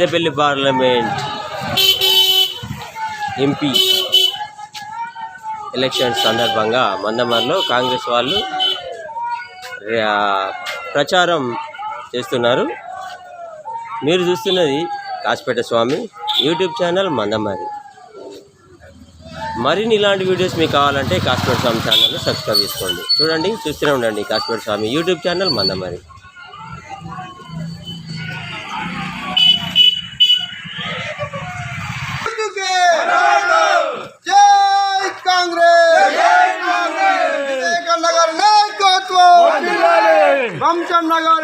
Peddapalli parliament MP elections సందర్భంగా మందమర్లో కాంగ్రెస్ వాళ్ళు ప్రచారం చేస్తున్నారు. మీరు చూస్తున్నది కాసిపేట స్వామి యూట్యూబ్ ఛానల్ మందమరి మరిన్ని ఇలాంటి వీడియోస్ మీకు కావాలంటే కాసిపేట స్వామి ఛానల్ సబ్స్క్రైబ్ చేసుకోండి. చూడండి చూస్తూనే ఉండండి కాసిపేట స్వామి యూట్యూబ్ ఛానల్ మందమరి রামচন্দ্রনগর